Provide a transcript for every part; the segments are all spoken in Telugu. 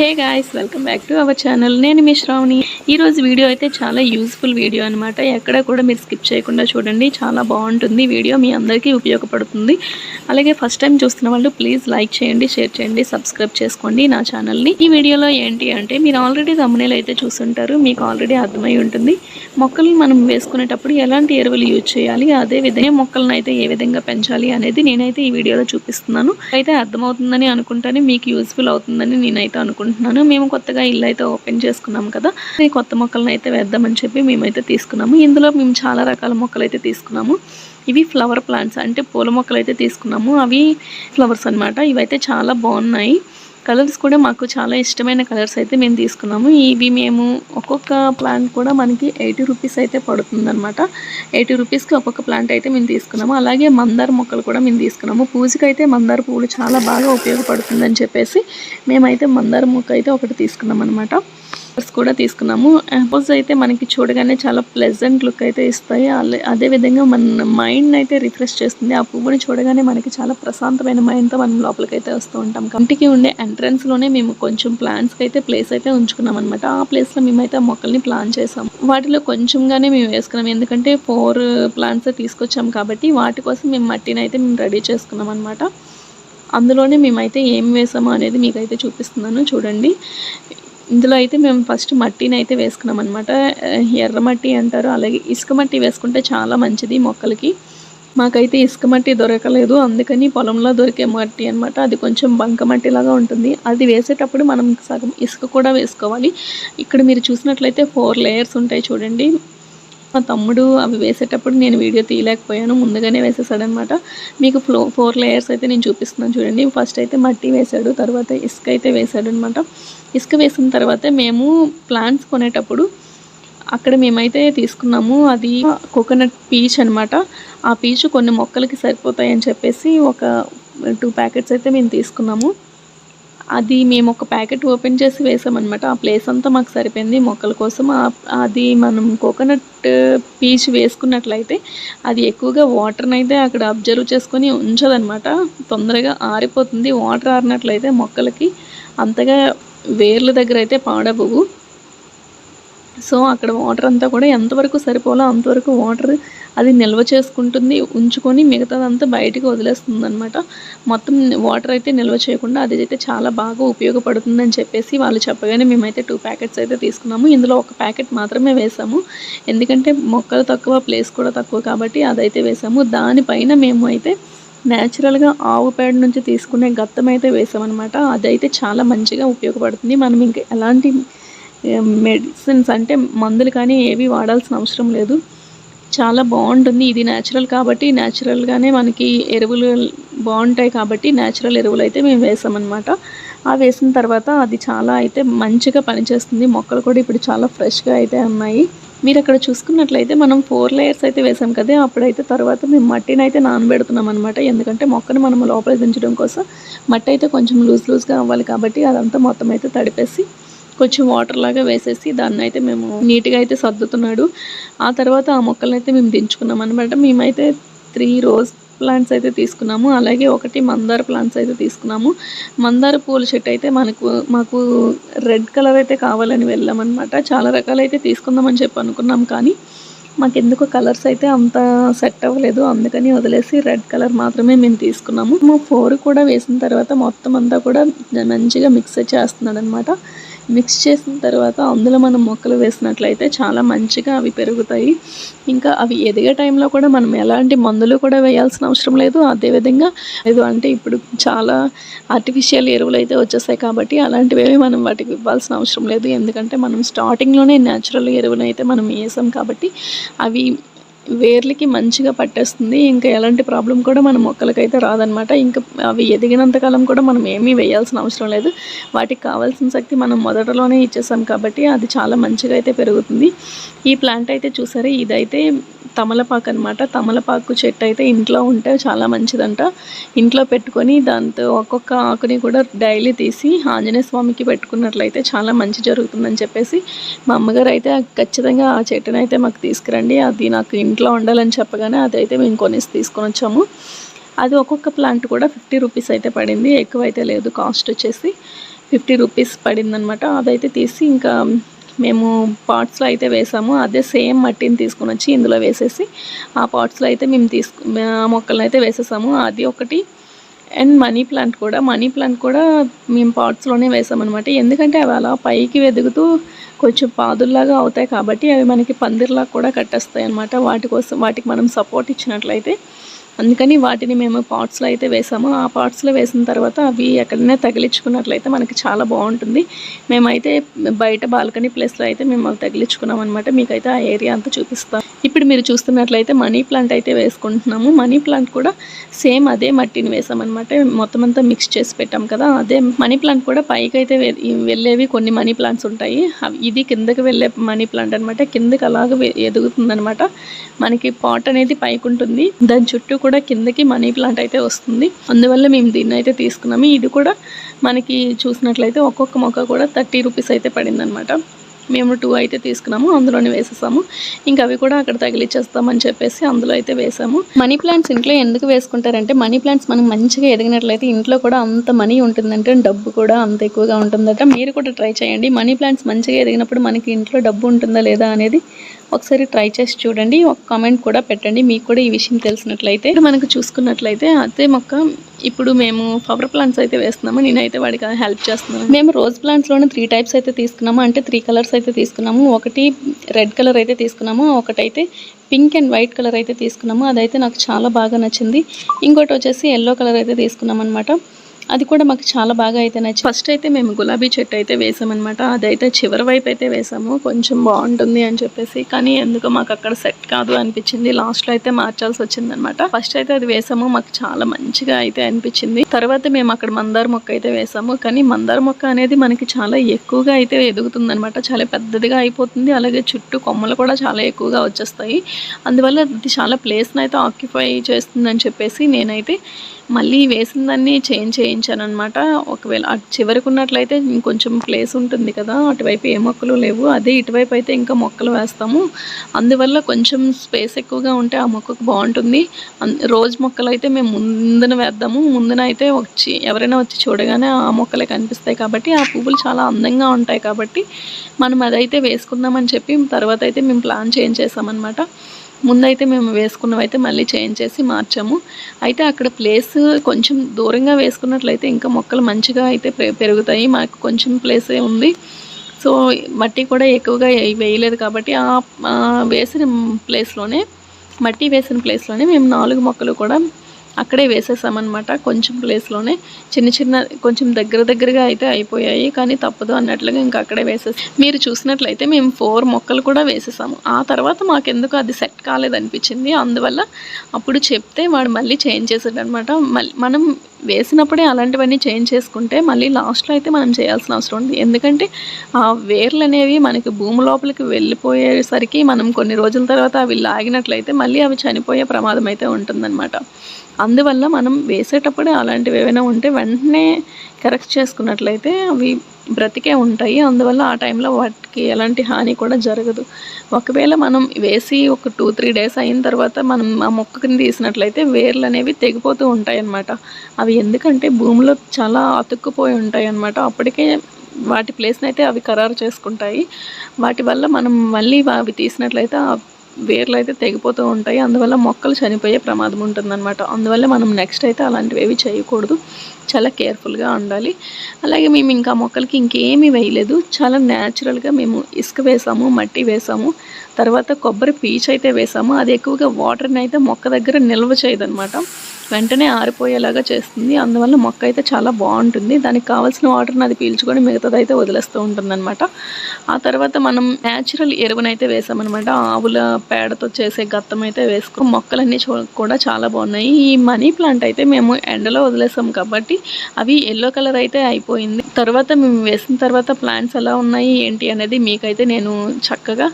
Hey guys welcome back to our channel నేను మీ శ్రావణి. ఈరోజు వీడియో అయితే చాలా యూస్ఫుల్ వీడియో అనమాట ఎక్కడ కూడా మీరు స్కిప్ చేయకుండా చూడండి. చాలా బాగుంటుంది వీడియో మీ అందరికీ ఉపయోగపడుతుంది. అలాగే ఫస్ట్ టైం చూస్తున్న వాళ్ళు ప్లీజ్ లైక్ చేయండి షేర్ చేయండి సబ్స్క్రైబ్ చేసుకోండి నా ఛానల్ని ఈ వీడియోలో ఏంటి అంటే మీరు ఆల్రెడీ తమ్మునేలు అయితే చూస్తుంటారు మీకు ఆల్రెడీ అర్థమై ఉంటుంది. మొక్కలు మనం వేసుకునేటప్పుడు ఎలాంటి ఎరువులు యూజ్ చేయాలి? అదే విధంగా మొక్కలను అయితే ఏ విధంగా పెంచాలి అనేది నేనైతే ఈ వీడియోలో చూపిస్తున్నాను. అయితే అర్థమవుతుందని అనుకుంటాను. మీకు యూస్ఫుల్ అవుతుందని నేనైతే అనుకుంటున్నాను. మేము కొత్తగా ఇల్లు అయితే ఓపెన్ చేసుకున్నాం కదా. ఈ కొత్త మొక్కలను అయితే వేద్దామని చెప్పి మేమైతే తీసుకున్నాము. ఇందులో మేము చాలా రకాల మొక్కలు అయితే తీసుకున్నాము. ఇవి ఫ్లవర్ ప్లాంట్స్ అంటే పూల మొక్కలు అయితే తీసుకున్నాము. అవి ఫ్లవర్స్ అన్నమాట. ఇవైతే చాలా బాగున్నాయి. కలర్స్ కూడా మాకు చాలా ఇష్టమైన కలర్స్ అయితే మేము తీసుకున్నాము. ఇవి మేము ఒక్కొక్క ప్లాంట్ కూడా మనకి ఎయిటీ రూపీస్ అయితే పడుతుందన్నమాట. ఎయిటీ రూపీస్కి ఒక్కొక్క ప్లాంట్ అయితే మేము తీసుకున్నాము. అలాగే మందార మొక్కలు కూడా మేము తీసుకున్నాము. పూజకి అయితే మందార పువ్వులు చాలా బాగా ఉపయోగపడుతుందని చెప్పేసి మేమైతే మందార మొక్క అయితే ఒకటి తీసుకున్నాం అనమాట ఫ్లవర్స్ కూడా తీసుకున్నాము. యాపిల్స్ అయితే మనకి చూడగానే చాలా ప్లెజెంట్ లుక్ అయితే ఇస్తాయి. అదే అదేవిధంగా మన మైండ్ అయితే రిఫ్రెష్ చేస్తుంది. ఆ పువ్వుని చూడగానే మనకి చాలా ప్రశాంతమైన మైండ్తో మనం లోపలికి అయితే వస్తూ ఉంటాం. కంటికి ఉండే entrance లోనే మేము కొంచెం ప్లాంట్స్కి అయితే ప్లేస్ అయితే ఉంచుకున్నాం అనమాట ఆ ప్లేస్లో మేమైతే ఆ మొక్కల్ని ప్లాన్ చేసాం. వాటిలో కొంచెంగానే మేము వేసుకున్నాం. ఎందుకంటే ఫోర్ ప్లాంట్స్ తీసుకొచ్చాం కాబట్టి వాటి కోసం మేము మట్టిని అయితే మేము రెడీ చేసుకున్నాం అనమాట అందులోనే మేమైతే ఏం వేసామో అనేది మీకైతే చూపిస్తున్నాను. చూడండి. ఇందులో అయితే మేము ఫస్ట్ మట్టిని అయితే వేసుకున్నాం అనమాట ఎర్ర మట్టి అంటారు అలాగే ఇసుక మట్టి వేసుకుంటే చాలా మంచిది మొక్కలకి. మాకైతే ఇసుక మట్టి దొరకలేదు అందుకని పొలంలో దొరికే మట్టి అన్నమాట. అది కొంచెం బంక మట్టిలాగా ఉంటుంది. అది వేసేటప్పుడు మనం సగం ఇసుక కూడా వేసుకోవాలి. ఇక్కడ మీరు చూసినట్లయితే ఫోర్ లేయర్స్ ఉంటాయి చూడండి. మా తమ్ముడు అవి వేసేటప్పుడు నేను వీడియో తీయలేకపోయాను ముందుగానే వేసేసాడనమాట. మీకు ఫ్లో ఫోర్ లేయర్స్ అయితే నేను చూపిస్తున్నాను చూడండి. ఫస్ట్ అయితే మట్టి వేశాడు తర్వాత ఇసుక అయితే వేశాడు అనమాట ఇసుక వేసిన తర్వాత మేము ప్లాంట్స్ కొనేటప్పుడు అక్కడ మేమైతే తీసుకున్నాము. అది కోకోనట్ పీచ్ అనమాట. ఆ పీచు కొన్ని మొక్కలకి సరిపోతాయని చెప్పేసి ఒక టూ ప్యాకెట్స్ అయితే మేము తీసుకున్నాము. అది మేము ఒక ప్యాకెట్ ఓపెన్ చేసి వేసామన్నమాట. ఆ ప్లేస్ అంతా మాకు సరిపోయింది. మొక్కల కోసం అది మనం కోకోనట్ పీచ్ వేసుకున్నట్లయితే అది ఎక్కువగా వాటర్ని అయితే అక్కడ అబ్జర్వ్ చేసుకొని ఉంచదనమాట తొందరగా ఆరిపోతుంది. వాటర్ ఆరినట్లయితే మొక్కలకి అంతగా వేర్ల దగ్గర అయితే పాడవు సో అక్కడ వాటర్ అంతా కూడా ఎంతవరకు సరిపోలో అంతవరకు వాటర్ అది నిల్వ చేసుకుంటుంది ఉంచుకొని మిగతాదంతా బయటికి వదిలేస్తుంది అనమాట మొత్తం వాటర్ అయితే నిల్వ చేయకుండా అది అయితే చాలా బాగా ఉపయోగపడుతుందని చెప్పేసి వాళ్ళు చెప్పగానే మేమైతే టూ ప్యాకెట్స్ అయితే తీసుకున్నాము. ఇందులో ఒక ప్యాకెట్ మాత్రమే వేసాము. ఎందుకంటే మొక్కలు తక్కువ ప్లేస్ కూడా తక్కువ కాబట్టి అదైతే వేసాము. దానిపైన మేము అయితే న్యాచురల్గా ఆవు పేడ నుంచి తీసుకునే గత్తం అయితే వేసామన్నమాట. అదైతే చాలా మంచిగా ఉపయోగపడుతుంది. మనం ఇంకా ఎలాంటి మెడిసిన్స్ అంటే మందులు కానీ ఏవి వాడాల్సిన అవసరం లేదు. చాలా బాగుంటుంది. ఇది న్యాచురల్ కాబట్టి న్యాచురల్గానే మనకి ఎరువులు బాగుంటాయి కాబట్టి న్యాచురల్ ఎరువులు అయితే మేము వేసామన్నమాట. ఆ వేసిన తర్వాత అది చాలా అయితే మంచిగా పనిచేస్తుంది. మొక్కలు కూడా ఇప్పుడు చాలా ఫ్రెష్గా అయితే ఉన్నాయి. మీరు అక్కడ చూసుకున్నట్లయితే మనం ఫోర్ లేయర్స్ అయితే వేసాం కదా. అప్పుడైతే తర్వాత మేము మట్టిని అయితే నానబెడుతున్నాం అనమాట ఎందుకంటే మొక్కను మనం లోపల దించడం కోసం మట్టి అయితే కొంచెం లూజ్ లూజ్గా అవ్వాలి కాబట్టి అదంతా మొత్తం అయితే తడిపేసి కొంచెం వాటర్ లాగా వేసేసి దాన్ని అయితే మేము నీట్గా అయితే సర్దుతున్నాడు. ఆ తర్వాత ఆ మొక్కలను అయితే మేము దించుకున్నాం అనమాట మేమైతే త్రీ రోజ్ ప్లాంట్స్ అయితే తీసుకున్నాము. అలాగే ఒకటి మందార ప్లాంట్స్ అయితే తీసుకున్నాము. మందార పూల చెట్టు అయితే మనకు మాకు రెడ్ కలర్ అయితే కావాలని వెళ్ళామన్నమాట చాలా రకాలైతే తీసుకుందామని చెప్పి అనుకున్నాం కానీ మాకు ఎందుకు కలర్స్ అయితే అంత సెట్ అవ్వలేదు. అందుకని వదిలేసి రెడ్ కలర్ మాత్రమే మేము తీసుకున్నాము. మా ఫోర్ కూడా వేసిన తర్వాత మొత్తం అంతా కూడా మంచిగా మిక్స్ చేస్తున్నాడు అనమాట మిక్స్ చేసిన తర్వాత అందులో మనం మొక్కలు వేసినట్లయితే చాలా మంచిగా అవి పెరుగుతాయి. ఇంకా అవి ఎదిగే టైంలో కూడా మనం ఎలాంటి మందులు కూడా వేయాల్సిన అవసరం లేదు. అదేవిధంగా లేదు అంటే ఇప్పుడు చాలా ఆర్టిఫిషియల్ ఎరువులు అయితే వచ్చేసాయి కాబట్టి అలాంటివి మనం వాటికి ఇవ్వాల్సిన అవసరం లేదు. ఎందుకంటే మనం స్టార్టింగ్లోనే న్యాచురల్ ఎరువులు అయితే మనం వేసాం కాబట్టి అవి వేర్లకి మంచిగా పట్టేస్తుంది. ఇంకా ఎలాంటి ప్రాబ్లం కూడా మన మొక్కలకైతే రాదనమాట ఇంకా అవి ఎదిగినంత కాలం కూడా మనం ఏమీ వేయాల్సిన అవసరం లేదు. వాటికి కావాల్సిన శక్తి మనం మొదటలోనే ఇచ్చేసాం కాబట్టి అది చాలా మంచిగా అయితే పెరుగుతుంది. ఈ ప్లాంట్ అయితే చూసారా? ఇదైతే తమలపాకు అనమాట తమలపాకు చెట్టు అయితే ఇంట్లో ఉంటే చాలా మంచిదంట. ఇంట్లో పెట్టుకొని దాంతో ఒక్కొక్క ఆకుని కూడా డైలీ తీసి ఆంజనేయ స్వామికి పెట్టుకున్నట్లయితే చాలా మంచి జరుగుతుందని చెప్పేసి మా అమ్మగారు అయితే ఖచ్చితంగా ఆ చెట్టును అయితే మాకు తీసుకురండి. అది నాకు ఇంట్లో ఉండాలని చెప్పగానే అదైతే మేము కొనేసి తీసుకొని వచ్చాము. అది ఒక్కొక్క ప్లాంట్ కూడా ఫిఫ్టీ రూపీస్ అయితే పడింది. ఎక్కువ అయితే లేదు. కాస్ట్ వచ్చేసి ఫిఫ్టీ రూపీస్ పడిందనమాట అదైతే తీసి ఇంకా మేము పాట్స్లో అయితే వేసాము. అదే సేమ్ మట్టిని తీసుకొని వచ్చి ఇందులో వేసేసి ఆ పాట్స్లో అయితే మేము తీసుకు ఆ మొక్కలను అయితే వేసేసాము. అది ఒకటి. అండ్ మనీ ప్లాంట్ కూడా. మనీ ప్లాంట్ కూడా మేము పాట్స్లోనే వేసామన్నమాట. ఎందుకంటే అవి అలా పైకి వెదుగుతూ కొంచెం పాదుల్లాగా అవుతాయి కాబట్టి అవి మనకి పందిర్లాగా కూడా కట్టేస్తాయి అన్నమాట వాటి కోసం వాటికి మనం సపోర్ట్ ఇచ్చినట్లయితే అందుకని వాటిని మేము పాట్స్లో అయితే వేసాము. ఆ పాట్స్లో వేసిన తర్వాత అవి ఎక్కడైనా తగిలించుకున్నట్లయితే మనకి చాలా బాగుంటుంది. మేమైతే బయట బాల్కనీ ప్లేస్లో అయితే మేము తగిలించుకున్నాం అనమాట మీకైతే ఆ ఏరియా అంతా చూపిస్తాం. ఇప్పుడు మీరు చూస్తున్నట్లయితే మనీ ప్లాంట్ అయితే వేసుకుంటున్నాము. మనీ ప్లాంట్ కూడా సేమ్ అదే మట్టిని వేసామన్నమాట. మొత్తం అంతా మిక్స్ చేసి పెట్టాం కదా. అదే మనీ ప్లాంట్ కూడా పైకి అయితే వెళ్ళేవి కొన్ని మనీ ప్లాంట్స్ ఉంటాయి. ఇది కిందకి వెళ్ళే మనీ ప్లాంట్ అనమాట కిందకి అలాగ ఎదుగుతుందనమాట మనకి పాట్ అనేది పైకి ఉంటుంది. దాని చుట్టూ కూడా కిందకి మనీ ప్లాంట్ అయితే వస్తుంది. అందువల్ల మేము దీన్ని అయితే తీసుకున్నాము. ఇది కూడా మనకి చూసినట్లయితే ఒక్కొక్క మొక్క కూడా థర్టీ రూపీస్ అయితే పడింది అనమాట మేము టూ అయితే తీసుకున్నాము అందులోనే వేసేసాము. ఇంకా అవి కూడా అక్కడ తగిలిచ్చేస్తామని చెప్పేసి అందులో అయితే వేసాము. మనీ ప్లాంట్స్ ఇంట్లో ఎందుకు వేసుకుంటారంటే మనీ ప్లాంట్స్ మనం మంచిగా ఎదిగినట్లయితే ఇంట్లో కూడా అంత మనీ ఉంటుందంటే డబ్బు కూడా అంత ఎక్కువగా ఉంటుందట. మీరు కూడా ట్రై చేయండి. మనీ ప్లాంట్స్ మంచిగా ఎదిగినప్పుడు మనకి ఇంట్లో డబ్బు ఉంటుందా లేదా అనేది ఒకసారి ట్రై చేసి చూడండి. ఒక కామెంట్ కూడా పెట్టండి. మీకు కూడా ఈ విషయం తెలిసినట్లయితే. మనకు చూసుకున్నట్లయితే అదే మొక్క ఇప్పుడు మేము ఫ్లవర్ ప్లాంట్స్ అయితే వేస్తున్నాము. నేనైతే వాడికి హెల్ప్ చేస్తున్నాను. మేము రోజ్ ప్లాంట్స్లోనే త్రీ టైప్స్ అయితే తీసుకున్నాము. అంటే త్రీ కలర్స్ అయితే తీసుకున్నాము. ఒకటి రెడ్ కలర్ అయితే తీసుకున్నాము. ఒకటైతే పింక్ అండ్ వైట్ కలర్ అయితే తీసుకున్నాము. అదైతే నాకు చాలా బాగా నచ్చింది. ఇంకోటి వచ్చేసి ఎల్లో కలర్ అయితే తీసుకున్నాం అనమాట అది కూడా మాకు చాలా బాగా అయితే నచ్చింది. ఫస్ట్ అయితే మేము గులాబీ చెట్టు అయితే వేసామన్నమాట. అదైతే చివరి వైపు అయితే వేసాము. కొంచెం బాగుంటుంది అని చెప్పేసి. కానీ ఎందుకో మాకు అక్కడ సెట్ కాదు అనిపించింది. లాస్ట్లో అయితే మార్చాల్సి వచ్చింది అనమాట ఫస్ట్ అయితే అది వేసాము. మాకు చాలా మంచిగా అయితే అనిపించింది. తర్వాత మేము అక్కడ మందార మొక్క అయితే వేసాము. కానీ మందార మొక్క అనేది మనకి చాలా ఎక్కువగా అయితే ఎదుగుతుంది అనమాట చాలా పెద్దదిగా అయిపోతుంది. అలాగే చుట్టూ కొమ్మలు కూడా చాలా ఎక్కువగా వచ్చేస్తాయి. అందువల్ల అది చాలా ప్లేస్ని అయితే ఆక్యుపై చేస్తుందని చెప్పేసి నేనైతే మళ్ళీ వేసిన దాన్ని చేంజ్ చేయించాను అనమాట ఒకవేళ అటు చివరికి ఉన్నట్లయితే ఇంకొంచెం ప్లేస్ ఉంటుంది కదా అటువైపు ఏ మొక్కలు లేవు. అదే ఇటువైపు అయితే ఇంకా మొక్కలు వేస్తాము. అందువల్ల కొంచెం స్పేస్ ఎక్కువగా ఉంటే ఆ మొక్కకు బాగుంటుంది. రోజు రోజ్ మొక్కలు అయితే మేము ముందున వేద్దాము. ముందున అయితే వచ్చి ఎవరైనా వచ్చి చూడగానే ఆ మొక్కలే కనిపిస్తాయి కాబట్టి ఆ పువ్వులు చాలా అందంగా ఉంటాయి కాబట్టి మనం అదైతే వేసుకుందామని చెప్పి తర్వాత అయితే మేము ప్లాన్ చేంజ్ చేసామన్నమాట ముందైతే మేము వేసుకున్నవైతే మళ్ళీ చేంజ్ చేసి మార్చాము. అయితే అక్కడ ప్లేస్ కొంచెం దూరంగా వేసుకున్నట్లయితే ఇంకా మొక్కలు మంచిగా అయితే పె- పెరుగుతాయి. మాకు కొంచెం ప్లేసే ఉంది. సో మట్టి కూడా ఎక్కువగా వేయలేదు కాబట్టి ఆ వేసిన ప్లేస్లోనే మట్టి వేసిన ప్లేస్లోనే మేము నాలుగు మొక్కలు కూడా అక్కడే వేసేసామన్నమాట. కొంచెం ప్లేస్లోనే చిన్న చిన్న కొంచెం దగ్గర దగ్గరగా అయితే అయిపోయాయి. కానీ తప్పదు అన్నట్లుగా ఇంకా అక్కడే వేసేసి మీరు చూసినట్లయితే మేము ఫోర్ మొక్కలు కూడా వేసేసాము. ఆ తర్వాత మాకెందుకు అది సెట్ కాలేదనిపించింది. అందువల్ల అప్పుడు చెప్తే వాడు మళ్ళీ చేంజ్ చేసాడు అనమాట మళ్ళీ మనం వేసినప్పుడే అలాంటివన్నీ చేంజ్ చేసుకుంటే మళ్ళీ లాస్ట్లో అయితే మనం చేయాల్సిన అవసరం ఉంది. ఎందుకంటే ఆ వేర్లు అనేవి మనకి భూమి లోపలికి వెళ్ళిపోయేసరికి మనం కొన్ని రోజుల తర్వాత అవి లాగినట్లయితే మళ్ళీ అవి చనిపోయే ప్రమాదం అయితే ఉంటుందన్నమాట. అందువల్ల మనం వేసేటప్పుడే అలాంటివి ఏవైనా ఉంటే వెంటనే కరెక్ట్ చేసుకున్నట్లయితే అవి బ్రతికే ఉంటాయి. అందువల్ల ఆ టైంలో వాటికి ఎలాంటి హాని కూడా జరగదు. ఒకవేళ మనం వేసి ఒక టూ త్రీ డేస్ అయిన తర్వాత మనం ఆ మొక్కని తీసినట్లయితే వేర్లు అనేవి తెగిపోతూ ఉంటాయి అన్నమాట అవి ఎందుకంటే భూమిలో చాలా అతుక్కుపోయి ఉంటాయి అన్నమాట అప్పటికే వాటి ప్లేస్ని అయితే అవి ఖరారు చేసుకుంటాయి. వాటి వల్ల మనం మళ్ళీ అవి తీసినట్లయితే వేర్లు అయితే తెగిపోతూ ఉంటాయి. అందువల్ల మొక్కలు చనిపోయే ప్రమాదం ఉంటుందన్నమాట. అందువల్ల మనం నెక్స్ట్ అయితే అలాంటివి ఏవి చేయకూడదు. చాలా కేర్ఫుల్గా ఉండాలి. అలాగే మేము ఇంకా మొక్కలకి ఇంకేమీ వేయలేదు. చాలా న్యాచురల్గా మేము ఇసుక వేసాము మట్టి వేసాము. తర్వాత కొబ్బరి పీచ్ అయితే వేసాము. అది ఎక్కువగా వాటర్ని అయితే మొక్క దగ్గర నిల్వ చేయదన్నమాట. వెంటనే ఆరిపోయేలాగా చేస్తుంది. అందువల్ల మొక్క అయితే చాలా బాగుంటుంది. దానికి కావాల్సిన వాటర్ని అది పీల్చుకొని మిగతాది అయితే వదిలేస్తూ ఉంటుందన్నమాట. ఆ తర్వాత మనం న్యాచురల్ ఎరువునైతే వేసామన్నమాట. ఆవుల పేడతో చేసే గత్తం అయితే వేసుకో మొక్కలన్నీ చూ కూడా చాలా బాగున్నాయి. ఈ మనీ ప్లాంట్ అయితే మేము ఎండలో వదిలేసాం కాబట్టి అవి ఎల్లో కలర్ అయితే అయిపోయింది. తర్వాత మేము వేసిన తర్వాత ప్లాంట్స్ ఎలా ఉన్నాయి ఏంటి అనేది మీకైతే నేను చక్కగా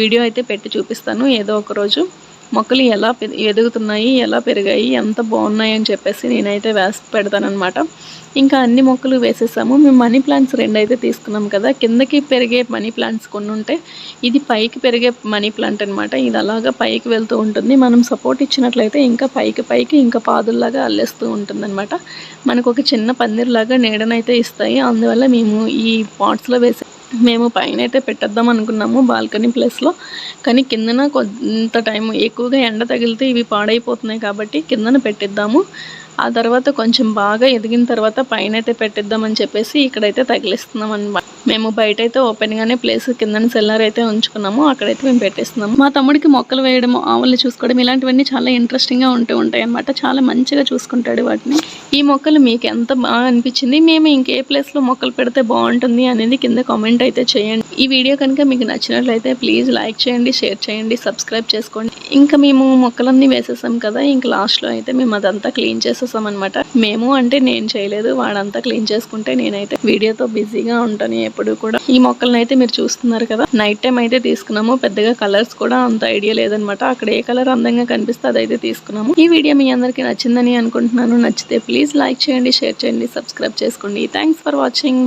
వీడియో అయితే పెట్టి చూపిస్తాను. ఏదో ఒక రోజు. మొక్కలు ఎలా పె- ఎదుగుతున్నాయి ఎలా పెరిగాయి ఎంత బాగున్నాయి అని చెప్పేసి నేనైతే వేసి పెడతానమాట ఇంకా అన్ని మొక్కలు వేసేసాము. మేము మనీ ప్లాంట్స్ రెండు అయితే తీసుకున్నాం కదా. కిందకి పెరిగే మనీ ప్లాంట్స్ కొన్ని ఉంటే ఇది పైకి పెరిగే మనీ ప్లాంట్ అనమాట ఇది అలాగా పైకి వెళ్తూ ఉంటుంది. మనం సపోర్ట్ ఇచ్చినట్లయితే ఇంకా పైకి పైకి ఇంకా పాదుల్లాగా అల్లేస్తూ ఉంటుంది అనమాట మనకు ఒక చిన్న పందిరిలాగా నీడనైతే ఇస్తాయి. అందువల్ల మేము ఈ పాట్స్లో వేసే మేము పైన అయితే పెట్టేద్దాం అనుకున్నాము బాల్కనీ ప్లేస్లో కానీ కిందన కొంత టైం ఎక్కువగా ఎండ తగిలితే ఇవి పాడైపోతున్నాయి కాబట్టి కిందన పెట్టిద్దాము. ఆ తర్వాత కొంచెం బాగా ఎదిగిన తర్వాత పైన అయితే పెట్టిద్దామని చెప్పేసి ఇక్కడైతే తగిలిస్తున్నాం అనమాట మేము బయట అయితే ఓపెన్గానే ప్లేస్ కింద సెల్లర్ అయితే ఉంచుకున్నాము. అక్కడైతే మేము పెట్టేస్తున్నాము. మా తమ్ముడికి మొక్కలు వేయడం ఆవులు చూసుకోవడం ఇలాంటివన్నీ చాలా ఇంట్రెస్టింగ్గా ఉంటూ ఉంటాయి అనమాట చాలా మంచిగా చూసుకుంటాడు వాటిని. ఈ మొక్కలు మీకు ఎంత బాగా అనిపించింది? మేము ఇంకే ప్లేస్లో మొక్కలు పెడితే బాగుంటుంది అనేది కింద కామెంట్ అయితే చేయండి. ఈ వీడియో కనుక మీకు నచ్చినట్లయితే ప్లీజ్ లైక్ చేయండి షేర్ చేయండి సబ్స్క్రైబ్ చేసుకోండి. ఇంకా మేము మొక్కలన్నీ వేసేసాం కదా ఇంకా లాస్ట్లో అయితే మేము అదంతా క్లీన్ చేసేసాం అనమాట మేము అంటే నేను చేయలేదు వాడంతా క్లీన్ చేసుకుంటే నేనైతే వీడియోతో బిజీగా ఉంటాను ఎప్పుడు కూడా. ఈ మొక్కలను అయితే మీరు చూస్తున్నారు కదా నైట్ టైం అయితే తీసుకున్నాము పెద్దగా కలర్స్ కూడా అంత ఐడియా లేదనమాట అక్కడ ఏ కలర్ అందంగా కనిపిస్తే అదైతే తీసుకున్నాము. ఈ వీడియో మీ అందరికీ నచ్చిందని అనుకుంటున్నాను. నచ్చితే ప్లీజ్ లైక్ చేయండి షేర్ చేయండి సబ్స్క్రైబ్ చేసుకోండి. Thanks for watching